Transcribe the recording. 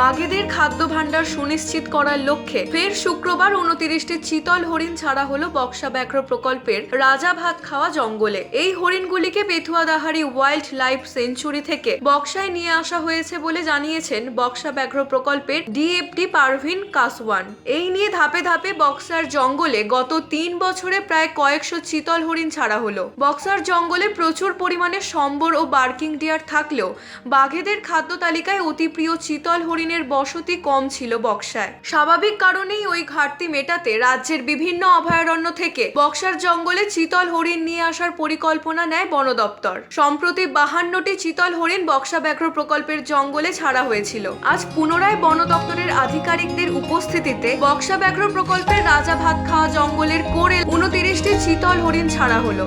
বাঘেদের খাদ্য ভাণ্ডার সুনিশ্চিত করার লক্ষ্যে ফের শুক্রবার উনতিরিশটি চিতল হরিণ ছাড়া হলো বক্সা ব্যাঘ্র প্রকল্পের রাজা ভাত খাওয়া জঙ্গলে। এই হরিণগুলিকে পেথুয়াদাহারি ওয়াইল্ড লাইফ সেঞ্চুরি থেকে বক্সায় নিয়ে আসা হয়েছে বলে জানিয়েছেন বক্সা ব্যাঘ্র প্রকল্পের ডিএফডি পারভিন কাসওয়ান। এই নিয়ে ধাপে ধাপে বক্সার জঙ্গলে গত তিন বছরে প্রায় কয়েকশো চিতল হরিণ ছাড়া হলো। বক্সার জঙ্গলে প্রচুর পরিমাণে সম্বর ও বার্কিং ডিয়ার থাকলেও বাঘেদের খাদ্য তালিকায় অতি প্রিয় চিতল হরিণের বসতি কম ছিল বক্সায়। স্বাভাবিক কারণেই ওই ঘাটতি মেটাতে রাজ্যের বিভিন্ন অভয়ারণ্য থেকে বক্সার জঙ্গলে চিতল হরিণ নিয়ে আসার পরিকল্পনা নেয় বন দপ্তর। সম্প্রতি বাহান্নটি চিতল হরিণ বক্সা ব্যাঘ্র প্রকল্পের জঙ্গলে ছাড়া হয়েছিল। আজ পুনরায় বন দপ্তরের আধিকারিকদের উপস্থিতিতে বক্সা ব্যাঘ্র প্রকল্পের রাজা ভাত খাওয়া জঙ্গলের কোরে উনতিরিশটি চিতল হরিণ ছাড়া হলো।